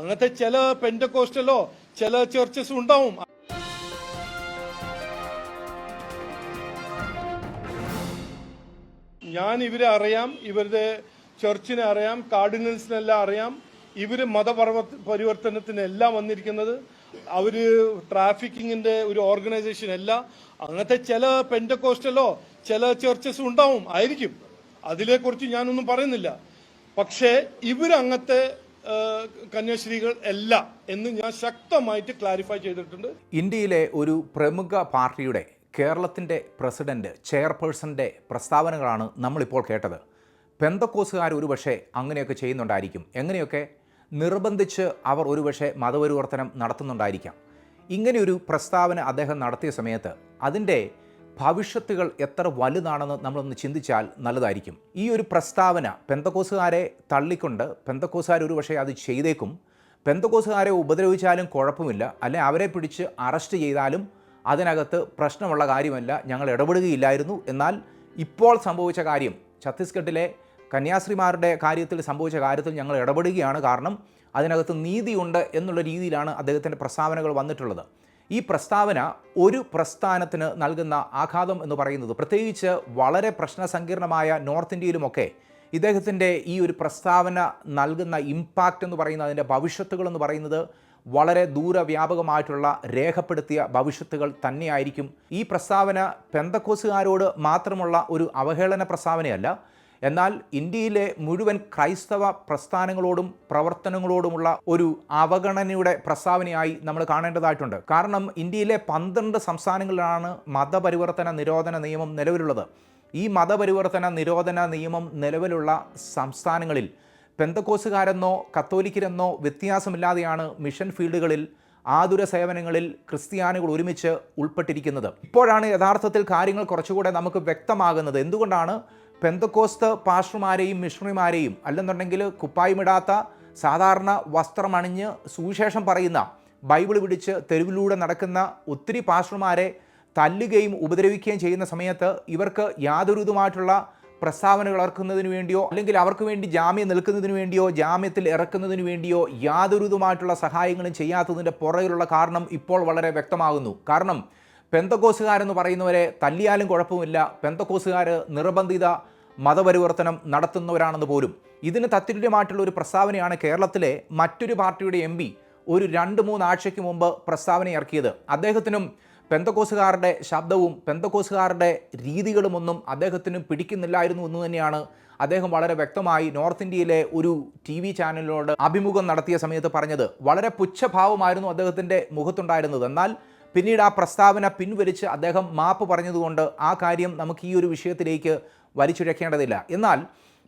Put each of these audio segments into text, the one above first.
അങ്ങനത്തെ ചില പെൻഡക്കോസ്റ്റലോ ചില ചർച്ചസ് ഉണ്ടാവും. ഞാൻ ഇവരെ അറിയാം ഇവരുടെ ചർച്ചിനെ അറിയാം കാർഡിനൽസിനെല്ലാം അറിയാം. ഇവർ മതപർവ പരിവർത്തനത്തിനെല്ലാം വന്നിരിക്കുന്നത്. അവർ ട്രാഫിക്കിങ്ങിന്റെ ഒരു ഓർഗനൈസേഷൻ അല്ല. അങ്ങനത്തെ ചില പെൻഡക്കോസ്റ്റലോ ചില ചർച്ചസ് ഉണ്ടാവും ആയിരിക്കും. അതിനെക്കുറിച്ച് ഞാനൊന്നും പറയുന്നില്ല. പക്ഷേ ഇവരങ്ങനത്തെ ആ, കന്യാസ്ത്രീകൾ അല്ല എന്ന് ഞാൻ ശക്തമായിട്ട് ക്ലാരിഫൈ ചെയ്തിട്ടുണ്ട്. ഇന്ത്യയിലെ ഒരു പ്രമുഖ പാർട്ടിയുടെ കേരളത്തിന്റെ പ്രസിഡന്റ് ചെയർപേഴ്സന്റെ പ്രസ്താവനകളാണ് നമ്മളിപ്പോൾ കേട്ടത്. പെന്തക്കോസുകാർ ഒരുപക്ഷെ അങ്ങനെയൊക്കെ ചെയ്യുന്നുണ്ടായിരിക്കും. എങ്ങനെയൊക്കെ? നിർബന്ധിച്ച് അവർ ഒരുപക്ഷെ മതപരിവർത്തനം നടത്തുന്നുണ്ടായിരിക്കാം. ഇങ്ങനെയൊരു പ്രസ്താവന അദ്ദേഹം നടത്തിയ സമയത്ത് അതിന്റെ ഭവിഷ്യത്തുകൾ എത്ര വലുതാണെന്ന് നമ്മളൊന്ന് ചിന്തിച്ചാൽ നല്ലതായിരിക്കും. ഈ ഒരു പ്രസ്താവന പെന്തക്കോസുകാരെ തള്ളിക്കൊണ്ട് പെന്തക്കോസുകാർ ഒരുപക്ഷെ അത് ചെയ്തേക്കും. പെന്തക്കോസുകാരെ ഉപദ്രവിച്ചാലും കുഴപ്പമില്ല. അല്ലെ അവരെ പിടിച്ച് അറസ്റ്റ് ചെയ്താലും അതിനകത്ത് പ്രശ്നമുള്ള കാര്യമല്ല ഞങ്ങൾ ഇടപെടുകയില്ലായിരുന്നു. എന്നാൽ ഇപ്പോൾ സംഭവിച്ച കാര്യം ഛത്തീസ്ഗഡിലെ കന്യാസ്ത്രീമാരുടെ കാര്യത്തിൽ സംഭവിച്ച കാര്യത്തിൽ ഞങ്ങൾ ഇടപെടുകയാണ് കാരണം അതിനകത്ത് നീതിയുണ്ട് എന്നുള്ള രീതിയിലാണ് അദ്ദേഹത്തിന്റെ പ്രസ്താവനകൾ വന്നിട്ടുള്ളത്. ഈ പ്രസ്താവന ഒരു പ്രസ്ഥാനത്തിന് നൽകുന്ന ആഘാതം എന്ന് പറയുന്നത് പ്രത്യേകിച്ച് വളരെ പ്രശ്നസങ്കീർണമായ നോർത്ത് ഇന്ത്യയിലുമൊക്കെ ഇദ്ദേഹത്തിന്റെ ഈ ഒരു പ്രസ്താവന നൽകുന്ന ഇമ്പാക്റ്റ് എന്ന് പറയുന്നത് അതിന്റെ ഭവിഷ്യത്തുകൾ എന്ന് പറയുന്നത് വളരെ ദൂരവ്യാപകമായിട്ടുള്ള രേഖപ്പെടുത്തിയ ഭവിഷ്യത്തുകൾ തന്നെയായിരിക്കും. ഈ പ്രസ്താവന പെന്തക്കോസുകാരോട് മാത്രമുള്ള ഒരു അവഹേളന പ്രസ്താവനയല്ല എന്നാൽ ഇന്ത്യയിലെ മുഴുവൻ ക്രൈസ്തവ പ്രസ്ഥാനങ്ങളോടും പ്രവർത്തനങ്ങളോടുമുള്ള ഒരു അവഗണനയുടെ പ്രസ്താവനയായി നമ്മൾ കാണേണ്ടതായിട്ടുണ്ട്. കാരണം ഇന്ത്യയിലെ പന്ത്രണ്ട് സംസ്ഥാനങ്ങളിലാണ് മതപരിവർത്തന നിരോധന നിയമം നിലവിലുള്ളത്. ഈ മതപരിവർത്തന നിരോധന നിയമം നിലവിലുള്ള സംസ്ഥാനങ്ങളിൽ പെന്തക്കോസുകാരെന്നോ കത്തോലിക്കരെന്നോ വ്യത്യാസമില്ലാതെയാണ് മിഷൻ ഫീൽഡുകളിൽ ആതുര സേവനങ്ങളിൽ ക്രിസ്ത്യാനികൾ ഒരുമിച്ച് ഉൾപ്പെട്ടിരിക്കുന്നത്. ഇപ്പോഴാണ് യഥാർത്ഥത്തിൽ കാര്യങ്ങൾ കുറച്ചുകൂടെ നമുക്ക് വ്യക്തമാകുന്നത്. എന്തുകൊണ്ടാണ് പെന്തക്കോസ്ത് പാസ്റ്റർമാരെയും മിഷണറിമാരെയും അല്ലെന്നുണ്ടെങ്കിൽ കുപ്പായമിടാത്ത സാധാരണ വസ്ത്രമണിഞ്ഞ് സുവിശേഷം പറയുന്ന ബൈബിൾ പിടിച്ച് തെരുവിലൂടെ നടക്കുന്ന ഒത്തിരി പാസ്റ്റർമാരെ തല്ലുകയും ഉപദ്രവിക്കുകയും ചെയ്യുന്ന സമയത്ത് ഇവർക്ക് യാതൊരു വിധമായിട്ടുള്ള പ്രസ്താവനകൾ ഇറക്കുന്നതിന് വേണ്ടിയോ അല്ലെങ്കിൽ അവർക്ക് വേണ്ടി ജാമ്യം നിൽക്കുന്നതിന് വേണ്ടിയോ ജാമ്യത്തിൽ ഇറക്കുന്നതിന് വേണ്ടിയോ യാതൊരു വിധമായിട്ടുള്ള സഹായങ്ങളും ചെയ്യാത്തതിന്റെ പുറകിലുള്ള കാരണം ഇപ്പോൾ വളരെ വ്യക്തമാകുന്നു. കാരണം പെന്തക്കോസുകാരെന്ന് പറയുന്നവരെ തല്ലിയാലും കുഴപ്പമില്ല. പെന്തക്കോസുകാർ നിർബന്ധിത മതപരിവർത്തനം നടത്തുന്നവരാണെന്ന് പോലും. ഇതിന് തത്തുല്യമായിട്ടുള്ള ഒരു പ്രസ്താവനയാണ് കേരളത്തിലെ മറ്റൊരു പാർട്ടിയുടെ എം ഒരു രണ്ട് മൂന്ന് ആഴ്ചയ്ക്ക് മുമ്പ് പ്രസ്താവന ഇറക്കിയത്. അദ്ദേഹത്തിനും പെന്തക്കോസുകാരുടെ ശബ്ദവും പെന്തക്കോസുകാരുടെ രീതികളുമൊന്നും അദ്ദേഹത്തിന് പിടിക്കുന്നില്ലായിരുന്നു എന്ന് തന്നെയാണ് അദ്ദേഹം വളരെ വ്യക്തമായി നോർത്ത് ഇന്ത്യയിലെ ഒരു ടി വി ചാനലിനോട് അഭിമുഖം നടത്തിയ സമയത്ത് പറഞ്ഞത്. വളരെ പുച്ഛഭാവമായിരുന്നു അദ്ദേഹത്തിന്റെ മുഖത്തുണ്ടായിരുന്നത്. എന്നാൽ പിന്നീട് ആ പ്രസ്താവന പിൻവലിച്ച് അദ്ദേഹം മാപ്പ് പറഞ്ഞതുകൊണ്ട് ആ കാര്യം നമുക്ക് ഈ ഒരു വിഷയത്തിലേക്ക് വലിച്ചുഴക്കേണ്ടതില്ല എന്നാൽ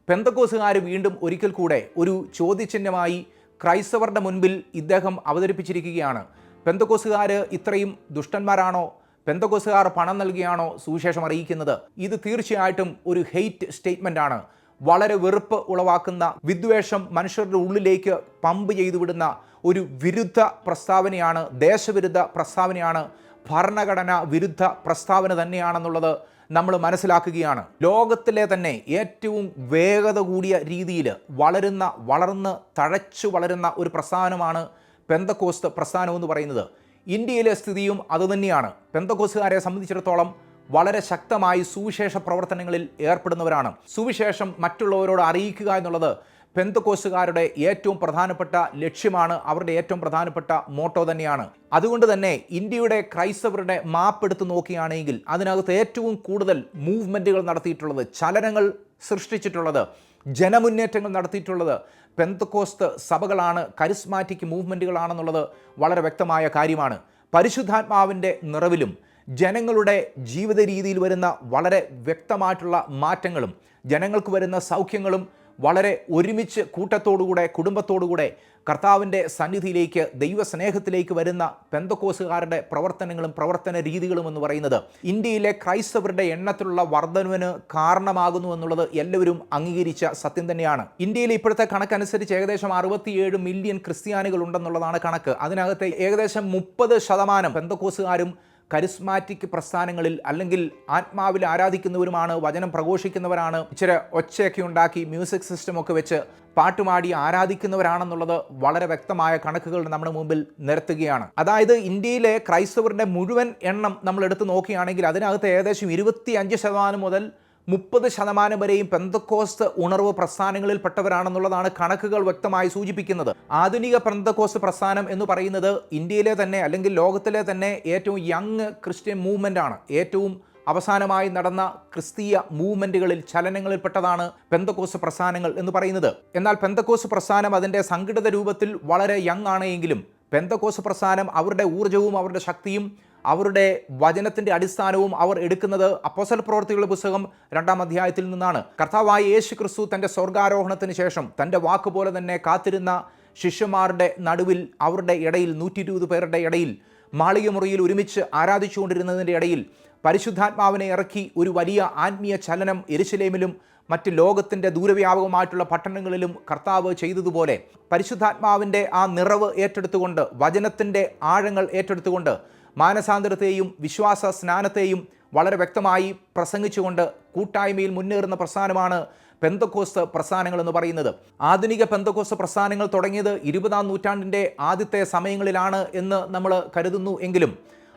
പെന്തക്കോസുകാർ വീണ്ടും ഒരിക്കൽ കൂടെ ഒരു ചോദ്യചിഹ്നമായി ക്രൈസ്തവരുടെ മുൻപിൽ ഇദ്ദേഹം അവതരിപ്പിച്ചിരിക്കുകയാണ്. പെന്തക്കോസുകാർ ഇത്രയും ദുഷ്ടന്മാരാണോ? പെന്തക്കോസുകാർ പണം നൽകിയാണോ സുവിശേഷം അറിയിക്കുന്നത്? ഇത് തീർച്ചയായിട്ടും ഒരു ഹെയ്റ്റ് സ്റ്റേറ്റ്മെന്റ് ആണ് വളരെ വെറുപ്പ് ഉളവാക്കുന്ന വിദ്വേഷം മനുഷ്യരുടെ ഉള്ളിലേക്ക് പമ്പ് ചെയ്തു വിടുന്ന ഒരു വിരുദ്ധ പ്രസ്താവനയാണ് ദേശവിരുദ്ധ പ്രസ്താവനയാണ് ഭരണഘടന വിരുദ്ധ പ്രസ്താവന തന്നെയാണെന്നുള്ളത് നമ്മൾ മനസ്സിലാക്കുകയാണ്. ലോകത്തിലെ തന്നെ ഏറ്റവും വേഗത കൂടിയ രീതിയിൽ വളരുന്ന വളർന്ന് തഴച്ചു വളരുന്ന ഒരു പ്രസ്ഥാനമാണ് പെന്തക്കോസ്ത് പ്രസ്ഥാനം എന്ന് പറയുന്നത്. ഇന്ത്യയിലെ സ്ഥിതിയും അതുതന്നെയാണ് പെന്തക്കോസുകാരെ സംബന്ധിച്ചിടത്തോളം വളരെ ശക്തമായി സുവിശേഷ പ്രവർത്തനങ്ങളിൽ ഏർപ്പെടുന്നവരാണ്. സുവിശേഷം മറ്റുള്ളവരോട് അറിയിക്കുക എന്നുള്ളത് പെന്തക്കോസുകാരുടെ ഏറ്റവും പ്രധാനപ്പെട്ട ലക്ഷ്യമാണ് അവരുടെ ഏറ്റവും പ്രധാനപ്പെട്ട മോട്ടോ തന്നെയാണ്. അതുകൊണ്ട് തന്നെ ഇന്ത്യയുടെ ക്രൈസ്തവരുടെ മാപ്പ് എടുത്ത് നോക്കുകയാണെങ്കിൽ അതിനകത്ത് ഏറ്റവും കൂടുതൽ മൂവ്മെന്റുകൾ നടത്തിയിട്ടുള്ളത് ചലനങ്ങൾ സൃഷ്ടിച്ചിട്ടുള്ളത് ജനമുന്നേറ്റങ്ങൾ നടത്തിയിട്ടുള്ളത് പെന്തക്കോസ്ത് സഭകളാണ് കരിസ്മാറ്റിക് മൂവ്മെന്റുകളാണെന്നുള്ളത് വളരെ വ്യക്തമായ കാര്യമാണ്. പരിശുദ്ധാത്മാവിന്റെ നിറവിലും ജനങ്ങളുടെ ജീവിത രീതിയിൽ വരുന്ന വളരെ വ്യക്തമായിട്ടുള്ള മാറ്റങ്ങളും ജനങ്ങൾക്ക് വരുന്ന സൗഖ്യങ്ങളും വളരെ ഒരുമിച്ച് കൂട്ടത്തോടുകൂടെ കുടുംബത്തോടുകൂടെ കർത്താവിന്റെ സന്നിധിയിലേക്ക് ദൈവസ്നേഹത്തിലേക്ക് വരുന്ന പെന്തക്കോസുകാരുടെ പ്രവർത്തനങ്ങളും പ്രവർത്തന രീതികളും എന്ന് പറയുന്നത് ഇന്ത്യയിലെ ക്രൈസ്തവരുടെ എണ്ണത്തിലുള്ള വർധനവിന് കാരണമാകുന്നു എന്നുള്ളത് എല്ലാവരും അംഗീകരിച്ച സത്യം തന്നെയാണ്. ഇന്ത്യയിലെ ഇപ്പോഴത്തെ കണക്കനുസരിച്ച് ഏകദേശം അറുപത്തിയേഴ് മില്യൺ ക്രിസ്ത്യാനികൾ ഉണ്ടെന്നുള്ളതാണ് കണക്ക്. അതിനകത്ത് ഏകദേശം മുപ്പത് ശതമാനം പെന്തക്കോസുകാരും കരിസ്മാറ്റിക് പ്രസ്ഥാനങ്ങളിൽ അല്ലെങ്കിൽ ആത്മാവിൽ ആരാധിക്കുന്നവരുമാണ് വചനം പ്രഘോഷിക്കുന്നവരാണ്. ഇച്ചിരി ഒച്ചയൊക്കെ ഉണ്ടാക്കി മ്യൂസിക് സിസ്റ്റം ഒക്കെ വെച്ച് പാട്ടുപാടി ആരാധിക്കുന്നവരാണെന്നുള്ളത് വളരെ വ്യക്തമായ കണക്കുകൾ നമ്മുടെ മുമ്പിൽ നിരത്തുകയാണ്. അതായത് ഇന്ത്യയിലെ ക്രൈസ്തവരുടെ മുഴുവൻ എണ്ണം നമ്മൾ എടുത്തു നോക്കുകയാണെങ്കിൽ അതിനകത്ത് ഏകദേശം ഇരുപത്തി ശതമാനം മുതൽ മുപ്പത് ശതമാനം വരെയും പെന്തക്കോസ്ത് ഉണർവ് പ്രസ്ഥാനങ്ങളിൽ പെട്ടവരാണെന്നുള്ളതാണ് കണക്കുകൾ വ്യക്തമായി സൂചിപ്പിക്കുന്നത്. ആധുനിക പെന്തക്കോസ്ത് പ്രസ്ഥാനം എന്ന് പറയുന്നത് ഇന്ത്യയിലെ തന്നെ അല്ലെങ്കിൽ ലോകത്തിലെ തന്നെ ഏറ്റവും യങ് ക്രിസ്ത്യൻ മൂവ്മെന്റ് ആണ് ഏറ്റവും അവസാനമായി നടന്ന ക്രിസ്തീയ മൂവ്മെന്റുകളിൽ ചലനങ്ങളിൽപ്പെട്ടതാണ് പെന്തക്കോസ് പ്രസ്ഥാനങ്ങൾ എന്ന് പറയുന്നത്. എന്നാൽ പെന്തക്കോസ് പ്രസ്ഥാനം അതിന്റെ സംഘടിത രൂപത്തിൽ വളരെ യങ് ആണ് എങ്കിലും പെന്തക്കോസ് പ്രസ്ഥാനം അവരുടെ ഊർജവും അവരുടെ ശക്തിയും അവരുടെ വചനത്തിന്റെ അടിസ്ഥാനവും അവർ എടുക്കുന്നത് അപ്പോസൽ പ്രവർത്തികളുടെ പുസ്തകം രണ്ടാം അധ്യായത്തിൽ നിന്നാണ്. കർത്താവായ യേശു ക്രിസ്തു തന്റെ സ്വർഗാരോഹണത്തിന് ശേഷം തന്റെ വാക്കുപോലെ തന്നെ കാത്തിരുന്ന ശിഷ്യന്മാരുടെ നടുവിൽ അവരുടെ ഇടയിൽ നൂറ്റി ഇരുപത് പേരുടെ ഇടയിൽ മാളികമുറിയിൽ ഒരുമിച്ച് ആരാധിച്ചുകൊണ്ടിരുന്നതിന്റെ ഇടയിൽ പരിശുദ്ധാത്മാവിനെ ഇറക്കി ഒരു വലിയ ആത്മീയ ചലനം എരുശലേമിലും മറ്റ് ലോകത്തിന്റെ ദൂരവ്യാപകമായിട്ടുള്ള പട്ടണങ്ങളിലും കർത്താവ് ചെയ്തതുപോലെ പരിശുദ്ധാത്മാവിന്റെ ആ നിറവ് ഏറ്റെടുത്തുകൊണ്ട് വചനത്തിന്റെ ആഴങ്ങൾ ഏറ്റെടുത്തുകൊണ്ട് മാനസാന്തരത്തെയും വിശ്വാസ സ്നാനത്തെയും വളരെ വ്യക്തമായി പ്രസംഗിച്ചുകൊണ്ട് കൂട്ടായ്മയിൽ മുന്നേറുന്ന പ്രസ്ഥാനമാണ് പെന്തക്കോസ്ത് പ്രസ്ഥാനങ്ങൾ എന്ന് പറയുന്നത്. ആധുനിക പെന്തക്കോസ്ത് പ്രസ്ഥാനങ്ങൾ തുടങ്ങിയത് ഇരുപതാം നൂറ്റാണ്ടിന്റെ ആദ്യത്തെ സമയങ്ങളിലാണ് എന്ന് നമ്മൾ കരുതുന്നു എങ്കിലും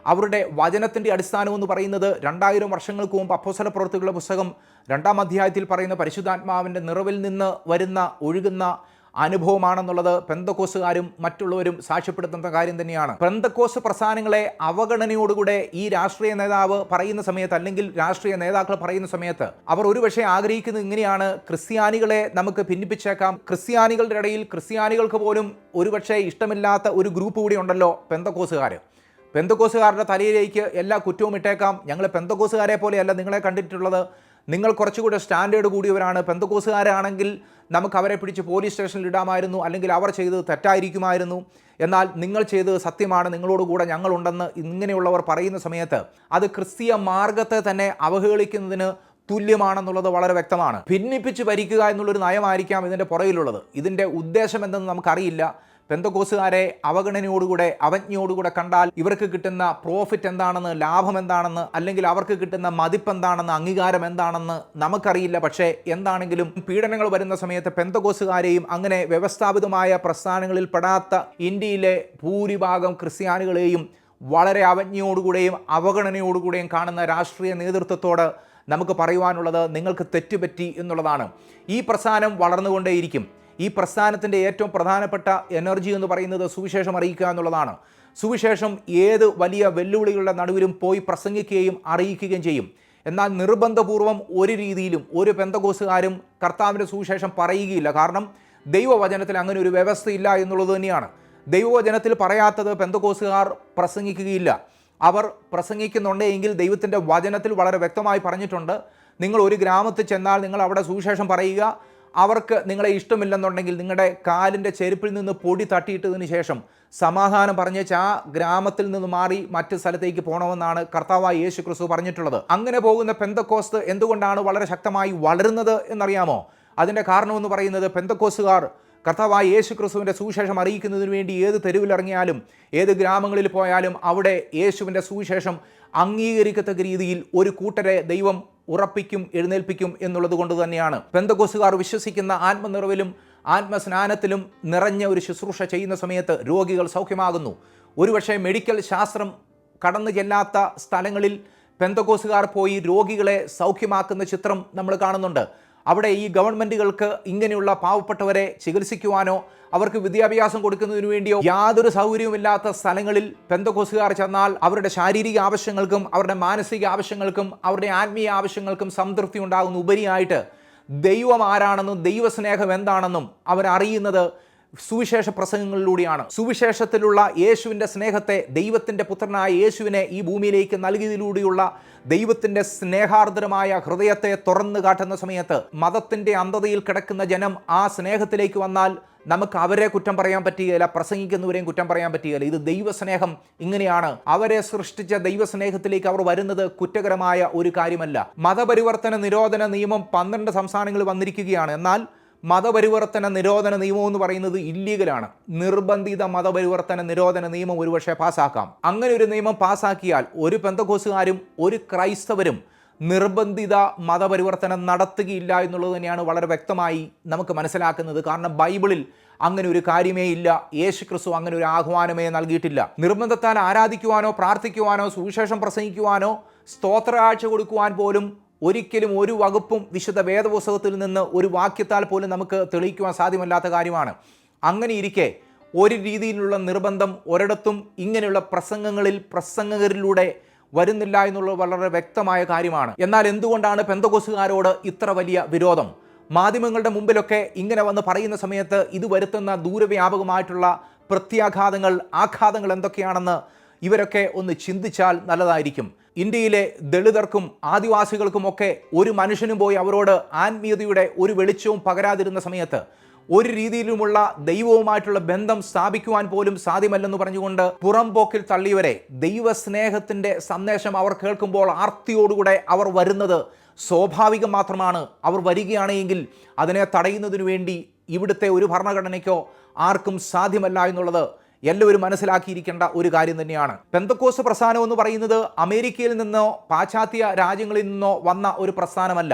അവരുടെ വചനത്തിന്റെ അടിസ്ഥാനം എന്ന് പറയുന്നത് രണ്ടായിരം വർഷങ്ങൾക്ക് മുമ്പ് അപ്പോസല പ്രവൃത്തികളുടെ പുസ്തകം രണ്ടാം അധ്യായത്തിൽ പറയുന്ന പരിശുദ്ധാത്മാവിന്റെ നിറവിൽ നിന്ന് വരുന്ന ഒഴുകുന്ന അനുഭവമാണെന്നുള്ളത് പെന്തക്കോസുകാരും മറ്റുള്ളവരും സാക്ഷ്യപ്പെടുത്തുന്ന കാര്യം തന്നെയാണ്. പെന്തക്കോസ് പ്രസ്ഥാനങ്ങളെ അവഗണനയോടുകൂടെ ഈ രാഷ്ട്രീയ നേതാവ് പറയുന്ന സമയത്ത് അല്ലെങ്കിൽ രാഷ്ട്രീയ നേതാക്കൾ പറയുന്ന സമയത്ത് അവർ ഒരുപക്ഷെ ആഗ്രഹിക്കുന്നത് ഇങ്ങനെയാണ്. ക്രിസ്ത്യാനികളെ നമുക്ക് ഭിന്നിപ്പിച്ചേക്കാം. ക്രിസ്ത്യാനികളുടെ ഇടയിൽ ക്രിസ്ത്യാനികൾക്ക് പോലും ഒരുപക്ഷെ ഇഷ്ടമില്ലാത്ത ഒരു ഗ്രൂപ്പ് കൂടി ഉണ്ടല്ലോ പെന്തക്കോസുകാർ പെന്തക്കോസുകാരുടെ തലയിലേക്ക് എല്ലാ കുറ്റവും ഇട്ടേക്കാം. ഞങ്ങൾ പെന്തക്കോസുകാരെ പോലെയല്ല നിങ്ങളെ കണ്ടിട്ടുള്ളത്. നിങ്ങൾ കുറച്ചുകൂടെ സ്റ്റാൻഡേർഡ് കൂടിയവരാണ്. പെന്തക്കോസുകാരാണെങ്കിൽ നമുക്ക് അവരെ പിടിച്ച് പോലീസ് സ്റ്റേഷനിൽ ഇടാമായിരുന്നു. അല്ലെങ്കിൽ അവർ ചെയ്തത് തെറ്റായിരിക്കുമായിരുന്നു. എന്നാൽ നിങ്ങൾ ചെയ്തത് സത്യമാണ്. നിങ്ങളോട് കൂടെ ഞങ്ങളുണ്ടെന്ന് ഇങ്ങനെയുള്ളവർ പറയുന്ന സമയത്ത് അത് ക്രിസ്തീയ മാർഗത്തെ തന്നെ അവഹേളിക്കുന്നതിന് തുല്യമാണെന്നുള്ളത് വളരെ വ്യക്തമാണ്. ഭിന്നിപ്പിച്ച് ഭരിക്കുക എന്നുള്ളൊരു നയമായിരിക്കാം ഇതിന്റെ പുറകിലുള്ളത്. ഇതിന്റെ ഉദ്ദേശം എന്തെന്ന് നമുക്കറിയില്ല. പെന്തക്കോസുകാരെ അവഗണനയോടുകൂടെ അവജ്ഞയോടുകൂടെ കണ്ടാൽ ഇവർക്ക് കിട്ടുന്ന പ്രോഫിറ്റ് എന്താണെന്ന് ലാഭം എന്താണെന്ന് അല്ലെങ്കിൽ അവർക്ക് കിട്ടുന്ന മതിപ്പ് എന്താണെന്ന് അംഗീകാരം എന്താണെന്ന് നമുക്കറിയില്ല. പക്ഷേ എന്താണെങ്കിലും പീഡനങ്ങൾ വരുന്ന സമയത്ത് പെന്തക്കോസുകാരെയും അങ്ങനെ വ്യവസ്ഥാപിതമായ പ്രസ്ഥാനങ്ങളിൽ പെടാത്ത ഇന്ത്യയിലെ ഭൂരിഭാഗം ക്രിസ്ത്യാനികളെയും വളരെ അവജ്ഞയോടുകൂടെയും അവഗണനയോടുകൂടെയും കാണുന്ന രാഷ്ട്രീയ നേതൃത്വത്തോട് നമുക്ക് പറയുവാനുള്ളത് നിങ്ങൾക്ക് തെറ്റുപറ്റി എന്നുള്ളതാണ്. ഈ പ്രസ്ഥാനം വളർന്നുകൊണ്ടേയിരിക്കും. ഈ പ്രസ്ഥാനത്തിന്റെ ഏറ്റവും പ്രധാനപ്പെട്ട എനർജി എന്ന് പറയുന്നത് സുവിശേഷം അറിയിക്കുക എന്നുള്ളതാണ്. സുവിശേഷം ഏത് വലിയ വെല്ലുവിളികളുടെ നടുവിലും പോയി പ്രസംഗിക്കുകയും അറിയിക്കുകയും ചെയ്യും. എന്നാൽ നിർബന്ധപൂർവം ഒരു രീതിയിലും ഒരു പെന്തകോസുകാരും കർത്താവിന്റെ സുവിശേഷം പറയുകയില്ല. കാരണം ദൈവവചനത്തിൽ അങ്ങനെ ഒരു വ്യവസ്ഥയില്ല എന്നുള്ളത് തന്നെയാണ്. ദൈവവചനത്തിൽ പറയാത്തത് പെന്തകോസുകാർ പ്രസംഗിക്കുകയില്ല. അവർ പ്രസംഗിക്കുന്നുണ്ടെങ്കിൽ ദൈവത്തിന്റെ വചനത്തിൽ വളരെ വ്യക്തമായി പറഞ്ഞിട്ടുണ്ട്. നിങ്ങൾ ഒരു ഗ്രാമത്തിൽ ചെന്നാൽ നിങ്ങൾ അവിടെ സുവിശേഷം പറയുക. അവർക്ക് നിങ്ങളെ ഇഷ്ടമില്ലെന്നുണ്ടെങ്കിൽ നിങ്ങളുടെ കാലിന്റെ ചെരുപ്പിൽ നിന്ന് പൊടി തട്ടിയിട്ടതിന് ശേഷം സമാധാനം പറഞ്ഞേച്ച് ആ ഗ്രാമത്തിൽ നിന്ന് മാറി മറ്റ് സ്ഥലത്തേക്ക് പോകണമെന്നാണ് കർത്താവായ യേശു ക്രിസ്തു പറഞ്ഞിട്ടുള്ളത്. അങ്ങനെ പോകുന്ന പെന്തക്കോസ്ത് എന്തുകൊണ്ടാണ് വളരെ ശക്തമായി വളരുന്നത് എന്നറിയാമോ? അതിന്റെ കാരണമെന്ന് പറയുന്നത് പെന്തക്കോസുകാർ കർത്താവായ യേശു ക്രിസ്തുവിന്റെ സുവിശേഷം അറിയിക്കുന്നതിന് വേണ്ടി ഏത് തെരുവിലിറങ്ങിയാലും ഏത് ഗ്രാമങ്ങളിൽ പോയാലും അവിടെ യേശുവിന്റെ സുവിശേഷം അംഗീകരിക്കത്തക്ക രീതിയിൽ ഒരു കൂട്ടരെ ദൈവം ഉറപ്പിക്കും എഴുന്നേൽപ്പിക്കും എന്നുള്ളത് കൊണ്ട് തന്നെയാണ്. പെന്തകോസുകാർ വിശ്വസിക്കുന്ന ആത്മനിറവിലും ആത്മസ്നാനത്തിലും നിറഞ്ഞ ഒരു ശുശ്രൂഷ ചെയ്യുന്ന സമയത്ത് രോഗികൾ സൗഖ്യമാകുന്നു. ഒരുപക്ഷെ മെഡിക്കൽ ശാസ്ത്രം കടന്നു ചെല്ലാത്ത സ്ഥലങ്ങളിൽ പെന്തകോസുകാർ പോയി രോഗികളെ സൗഖ്യമാക്കുന്ന ചിത്രം നമ്മൾ കാണുന്നുണ്ട്. അവിടെ ഈ ഗവൺമെന്റുകൾക്ക് ഇങ്ങനെയുള്ള പാവപ്പെട്ടവരെ ചികിത്സിക്കുവാനോ അവർക്ക് വിദ്യാഭ്യാസം കൊടുക്കുന്നതിന് വേണ്ടിയോ യാതൊരു സൗകര്യവുമില്ലാത്ത സ്ഥലങ്ങളിൽ പെന്തകോസുകാർ ചെന്നാൽ അവരുടെ ശാരീരിക ആവശ്യങ്ങൾക്കും അവരുടെ മാനസിക ആവശ്യങ്ങൾക്കും അവരുടെ ആത്മീയ ആവശ്യങ്ങൾക്കും സംതൃപ്തി ഉണ്ടാകുന്ന ഉപരിയായിട്ട് ദൈവം ആരാണെന്നും ദൈവസ്നേഹം എന്താണെന്നും അവരറിയുന്നത് സുവിശേഷ പ്രസംഗങ്ങളിലൂടെയാണ്. സുവിശേഷത്തിലുള്ള യേശുവിന്റെ സ്നേഹത്തെ ദൈവത്തിന്റെ പുത്രനായ യേശുവിനെ ഈ ഭൂമിയിലേക്ക് നൽകിയതിലൂടെയുള്ള ദൈവത്തിന്റെ സ്നേഹാർദ്രമായ ഹൃദയത്തെ തുറന്നു കാട്ടുന്ന സമയത്ത് മതത്തിന്റെ അന്ധതയിൽ കിടക്കുന്ന ജനം ആ സ്നേഹത്തിലേക്ക് വന്നാൽ നമുക്ക് അവരെ കുറ്റം പറയാൻ പറ്റുകയില്ല പ്രസംഗിക്കുന്നവരെയും കുറ്റം പറയാൻ പറ്റുകയില്ല. ഇത് ദൈവസ്നേഹം ഇങ്ങനെയാണ്. അവരെ സൃഷ്ടിച്ച ദൈവസ്നേഹത്തിലേക്ക് അവർ വരുന്നത് കുറ്റകരമായ ഒരു കാര്യമല്ല. മതപരിവർത്തന നിരോധന നിയമം പന്ത്രണ്ട് സംസ്ഥാനങ്ങളിൽ വന്നിരിക്കുകയാണ്. എന്നാൽ മതപരിവർത്തന നിരോധന നിയമം എന്ന് പറയുന്നത് ഇല്ലീഗലാണ് നിർബന്ധിത മതപരിവർത്തന നിരോധന നിയമം ഒരുപക്ഷെ പാസ്സാക്കാം. അങ്ങനെ ഒരു നിയമം പാസ്സാക്കിയാൽ ഒരു പെന്തകോസുകാരും ഒരു ക്രൈസ്തവരും നിർബന്ധിത മതപരിവർത്തനം നടത്തുകയില്ല എന്നുള്ളത് തന്നെയാണ് വളരെ വ്യക്തമായി നമുക്ക് മനസ്സിലാക്കുന്നത്. കാരണം ബൈബിളിൽ അങ്ങനെ ഒരു കാര്യമേ ഇല്ല. യേശു ക്രിസ്തു അങ്ങനെ ഒരു ആഹ്വാനമേ നൽകിയിട്ടില്ല. നിർബന്ധത്താൽ ആരാധിക്കുവാനോ പ്രാർത്ഥിക്കുവാനോ സുവിശേഷം പ്രസംഗിക്കുവാനോ സ്തോത്രകാഴ്ച കൊടുക്കുവാൻ പോലും ഒരിക്കലും ഒരു വകുപ്പും വിശുദ്ധ വേദപുസ്തകത്തിൽ നിന്ന് ഒരു വാക്യത്താൽ പോലും നമുക്ക് തെളിയിക്കുവാൻ സാധ്യമല്ലാത്ത കാര്യമാണ്. അങ്ങനെ ഇരിക്കെ ഒരു രീതിയിലുള്ള നിർബന്ധം ഒരിടത്തും ഇങ്ങനെയുള്ള പ്രസംഗങ്ങളിൽ പ്രസംഗകരിലൂടെ വരുന്നില്ല എന്നുള്ളത് വളരെ വ്യക്തമായ കാര്യമാണ്. എന്നാൽ എന്തുകൊണ്ടാണ് പെന്തകോസുകാരോട് ഇത്ര വലിയ വിരോധം? മാധ്യമങ്ങളുടെ മുമ്പിലൊക്കെ ഇങ്ങനെ വന്ന് പറയുന്ന സമയത്ത് ഇത് വരുത്തുന്ന ദൂരവ്യാപകമായിട്ടുള്ള പ്രത്യാഘാതങ്ങൾ ആഘാതങ്ങൾ എന്തൊക്കെയാണെന്ന് ഇവരൊക്കെ ഒന്ന് ചിന്തിച്ചാൽ നല്ലതായിരിക്കും. ഇന്ത്യയിലെ ദളിതർക്കും ആദിവാസികൾക്കുമൊക്കെ ഒരു മനുഷ്യനും പോയി അവരോട് ആത്മീയതയുടെ ഒരു വെളിച്ചവും പകരാതിരുന്ന സമയത്ത് ഒരു രീതിയിലുമുള്ള ദൈവവുമായിട്ടുള്ള ബന്ധം സ്ഥാപിക്കുവാൻ പോലും സാധ്യമല്ലെന്ന് പറഞ്ഞുകൊണ്ട് പുറംപോക്കിൽ തള്ളിയവരെ ദൈവസ്നേഹത്തിന്റെ സന്ദേശം അവർ കേൾക്കുമ്പോൾ ആർത്തിയോടുകൂടെ അവർ വരുന്നത് സ്വാഭാവികം മാത്രമാണ്. അവർ വരികയാണെങ്കിൽ അതിനെ തടയുന്നതിനു വേണ്ടി ഇവിടുത്തെ ഒരു ഭരണഘടനയ്ക്കോ ആർക്കും സാധ്യമല്ല എന്നുള്ളത് എല്ലാവരും മനസ്സിലാക്കിയിരിക്കേണ്ട ഒരു കാര്യം തന്നെയാണ്. പെന്തക്കോസ് പ്രസ്ഥാനം എന്ന് പറയുന്നത് അമേരിക്കയിൽ നിന്നോ പാശ്ചാത്യ രാജ്യങ്ങളിൽ നിന്നോ വന്ന ഒരു പ്രസ്ഥാനമല്ല.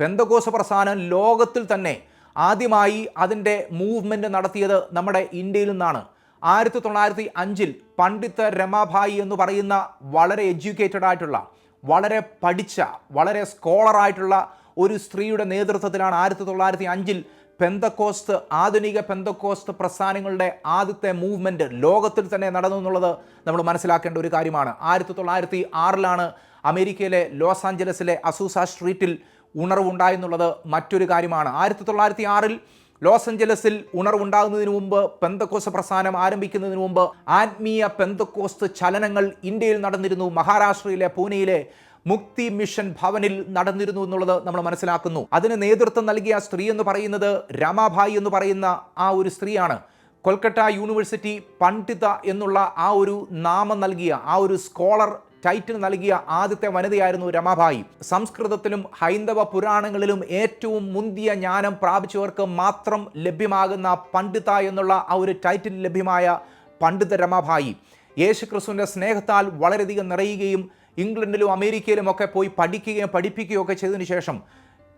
പെന്തക്കോസ് പ്രസ്ഥാനം ലോകത്തിൽ തന്നെ ആദ്യമായി അതിന്റെ മൂവ്മെന്റ് നടത്തിയത് നമ്മുടെ ഇന്ത്യയിൽ നിന്നാണ്. ആയിരത്തി തൊള്ളായിരത്തി അഞ്ചിൽ പണ്ഡിത്ത് രമാഭായി എന്ന് പറയുന്ന വളരെ എഡ്യൂക്കേറ്റഡ് ആയിട്ടുള്ള വളരെ പഠിച്ച വളരെ സ്കോളറായിട്ടുള്ള ഒരു സ്ത്രീയുടെ നേതൃത്വത്തിലാണ് ആയിരത്തി തൊള്ളായിരത്തി അഞ്ചിൽ പെന്തക്കോസ്ത് ആധുനിക പെന്തക്കോസ്ത് പ്രസ്ഥാനങ്ങളുടെ ആദ്യത്തെ മൂവ്മെന്റ് ലോകത്തിൽ തന്നെ നടന്നു എന്നുള്ളത് നമ്മൾ മനസ്സിലാക്കേണ്ട ഒരു കാര്യമാണ്. ആയിരത്തി തൊള്ളായിരത്തി ആറിലാണ് അമേരിക്കയിലെ ലോസ് ആഞ്ചലസിലെ അസൂസ സ്ട്രീറ്റിൽ ഉണർവുണ്ടായെന്നുള്ളത് മറ്റൊരു കാര്യമാണ്. ആയിരത്തി തൊള്ളായിരത്തി ആറിൽ ലോസ് ആഞ്ചലസിൽ ഉണർവുണ്ടാകുന്നതിന് മുമ്പ് പെന്തക്കോസ് പ്രസ്ഥാനം ആരംഭിക്കുന്നതിന് മുമ്പ് ആത്മീയ പെന്തക്കോസ്ത് ചലനങ്ങൾ ഇന്ത്യയിൽ നടന്നിരുന്നു. മഹാരാഷ്ട്രയിലെ പൂനെയിലെ മുക്തി മിഷൻ ഭവനിൽ നടന്നിരുന്നു എന്നുള്ളത് നമ്മൾ മനസ്സിലാക്കുന്നു. അതിന് നേതൃത്വം നൽകിയ സ്ത്രീ എന്ന് പറയുന്നത് രമാഭായി എന്ന് പറയുന്ന ആ ഒരു സ്ത്രീയാണ്. കൊൽക്കട്ട യൂണിവേഴ്സിറ്റി പണ്ഡിത എന്നുള്ള ആ ഒരു നാമം നൽകിയ ആ ഒരു സ്കോളർ ടൈറ്റിൽ നൽകിയ ആദ്യത്തെ വനിതയായിരുന്നു രമാഭായി. സംസ്കൃതത്തിലും ഹൈന്ദവ പുരാണങ്ങളിലും ഏറ്റവും മുന്തിയ ജ്ഞാനം പ്രാപിച്ചവർക്ക് മാത്രം ലഭ്യമാകുന്ന പണ്ഡിത എന്നുള്ള ആ ഒരു ടൈറ്റിൽ ലഭ്യമായ പണ്ഡിത രമാഭായി. യേശുക്രിസ്തുവിന്റെ സ്നേഹത്താൽ വളരെയധികം നിറയുകയും ഇംഗ്ലണ്ടിലും അമേരിക്കയിലും ഒക്കെ പോയി പഠിക്കുകയും പഠിപ്പിക്കുകയും ഒക്കെ ചെയ്തതിനു ശേഷം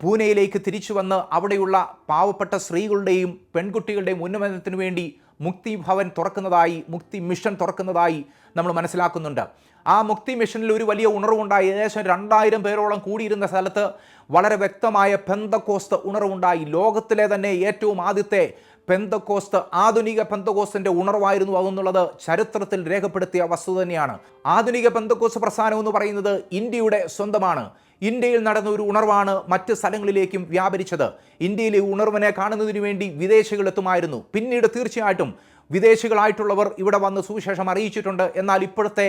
പൂനെയിലേക്ക് തിരിച്ചു വന്ന് അവിടെയുള്ള പാവപ്പെട്ട സ്ത്രീകളുടെയും പെൺകുട്ടികളുടെയും ഉന്നമനത്തിനു വേണ്ടി മുക്തി ഭവൻ തുറക്കുന്നതായി മുക്തി മിഷൻ തുറക്കുന്നതായി നമ്മൾ മനസ്സിലാക്കുന്നുണ്ട്. ആ മുക്തി മിഷനിൽ ഒരു വലിയ ഉണർവുണ്ടായി. ഏകദേശം രണ്ടായിരം പേരോളം കൂടിയിരുന്ന സ്ഥലത്ത് വളരെ വ്യക്തമായ പെന്തക്കോസ്ത് ഉണർവുണ്ടായി. ലോകത്തിലെ തന്നെ ഏറ്റവും ആദ്യത്തെ പെന്തക്കോസ്ത് ആധുനിക പെന്തക്കോസ്തിന്റെ ഉണർവായിരുന്നു അതെന്നുള്ളത് ചരിത്രത്തിൽ രേഖപ്പെടുത്തിയ വസ്തുത തന്നെയാണ്. ആധുനിക പെന്തക്കോസ് പ്രസ്ഥാനം എന്ന് പറയുന്നത് ഇന്ത്യയുടെ സ്വന്തമാണ്. ഇന്ത്യയിൽ നടന്ന ഒരു ഉണർവാണ് മറ്റ് സ്ഥലങ്ങളിലേക്കും വ്യാപരിച്ചത്. ഇന്ത്യയിലെ ഉണർവിനെ കാണുന്നതിനു വേണ്ടി വിദേശികൾ എത്തുമായിരുന്നു. പിന്നീട് തീർച്ചയായിട്ടും വിദേശികളായിട്ടുള്ളവർ ഇവിടെ വന്ന് സുവിശേഷം അറിയിച്ചിട്ടുണ്ട്. എന്നാൽ ഇപ്പോഴത്തെ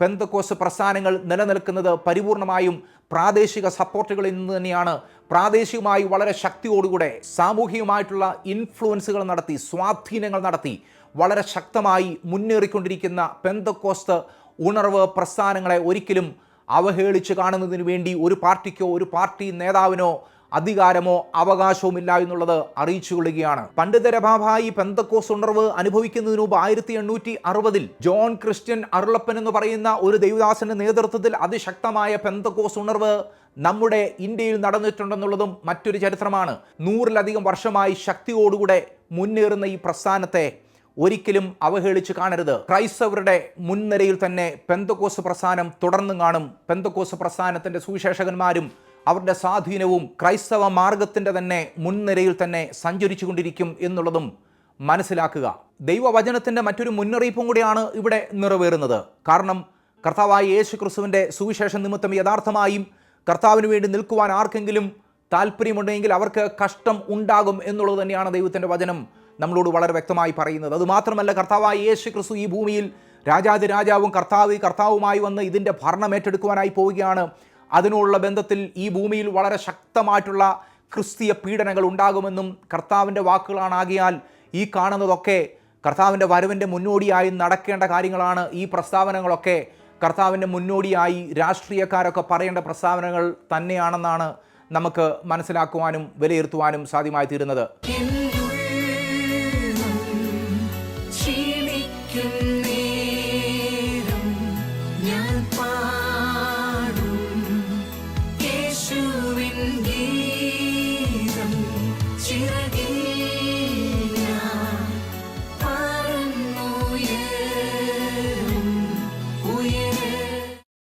പെന്തക്കോസ് പ്രസ്ഥാനങ്ങൾ നിലനിൽക്കുന്നത് പരിപൂർണമായും പ്രാദേശിക സപ്പോർട്ടുകളിൽ നിന്ന് തന്നെയാണ് പ്രാദേശികമായി വളരെ ശക്തിയോടുകൂടെ സാമൂഹികമായിട്ടുള്ള ഇൻഫ്ലുവൻസുകൾ നടത്തി സ്വാധീനങ്ങൾ നടത്തി വളരെ ശക്തമായി മുന്നേറിക്കൊണ്ടിരിക്കുന്ന പെന്തക്കോസ്ത് ഉണർവ് പ്രസ്ഥാനങ്ങളെ ഒരിക്കലും അവഹേളിച്ച് കാണുന്നതിന് വേണ്ടി ഒരു പാർട്ടിക്കോ ഒരു പാർട്ടി നേതാവിനോ അധികാരമോ അവകാശവുമില്ല എന്നുള്ളത് അറിയിച്ചു കൊള്ളുകയാണ്. പണ്ഡിത രഭാഭായി പെന്തക്കോസ് ഉണർവ് അനുഭവിക്കുന്നതിന് മുമ്പ് ആയിരത്തി എണ്ണൂറ്റി അറുപതിൽ ജോൺ ക്രിസ്ത്യൻ അരുളപ്പൻ എന്ന് പറയുന്ന ഒരു ദൈവദാസന്റെ നേതൃത്വത്തിൽ അതിശക്തമായ പെന്തക്കോസ് ഉണർവ് നമ്മുടെ ഇന്ത്യയിൽ നടന്നിട്ടുണ്ടെന്നുള്ളതും മറ്റൊരു ചരിത്രമാണ്. നൂറിലധികം വർഷമായി ശക്തിയോടുകൂടെ മുന്നേറുന്ന ഈ പ്രസ്ഥാനത്തെ ഒരിക്കലും അവഹേളിച്ച് കാണരുത്. ക്രൈസ്തവരുടെ മുൻനിരയിൽ തന്നെ പെന്തക്കോസ് പ്രസ്ഥാനം തുടർന്നും കാണും. പെന്തക്കോസ് പ്രസ്ഥാനത്തിന്റെ സുവിശേഷകന്മാരും അവരുടെ സ്വാധീനവും ക്രൈസ്തവ മാർഗത്തിന്റെ തന്നെ മുൻനിരയിൽ തന്നെ സഞ്ചരിച്ചു കൊണ്ടിരിക്കും എന്നുള്ളതും മനസ്സിലാക്കുക. ദൈവവചനത്തിന്റെ മറ്റൊരു മുന്നറിയിപ്പും കൂടിയാണ് ഇവിടെ നിറവേറുന്നത്. കാരണം കർത്താവായ യേശു ക്രിസ്തുവിന്റെ സുവിശേഷ നിമിത്തം യഥാർത്ഥമായും കർത്താവിന് വേണ്ടി നിൽക്കുവാൻ ആർക്കെങ്കിലും താല്പര്യമുണ്ടെങ്കിൽ അവർക്ക് കഷ്ടം ഉണ്ടാകും എന്നുള്ളത് തന്നെയാണ് ദൈവത്തിന്റെ വചനം നമ്മളോട് വളരെ വ്യക്തമായി പറയുന്നത്. അതുമാത്രമല്ല കർത്താവായ യേശു ക്രിസ്തു ഈ ഭൂമിയിൽ രാജാതി രാജാവും കർത്താവ് കർത്താവുമായി വന്ന് ഇതിന്റെ ഭരണം ഏറ്റെടുക്കുവാനായി പോവുകയാണ് അതിനുള്ള ബന്ധത്തിൽ ഈ ഭൂമിയിൽ വളരെ ശക്തമായിട്ടുള്ള ക്രിസ്തീയ പീഡനങ്ങൾ ഉണ്ടാകുമെന്നും കർത്താവിന്റെ വാക്കുകളാണാകിയാൽ ഈ കാണുന്നതൊക്കെ കർത്താവിന്റെ വരവിന്റെ മുന്നോടിയായി നടക്കേണ്ട കാര്യങ്ങളാണ് ഈ പ്രസ്താവനകളൊക്കെ. കർത്താവിന്റെ മുന്നോടിയായി രാഷ്ട്രീയക്കാരൊക്കെ പറയേണ്ട പ്രസ്താവനകൾ തന്നെയാണെന്നാണ് നമുക്ക് മനസ്സിലാക്കുവാനും വിലയിരുത്തുവാനും സാധ്യമായി തീരുന്നത്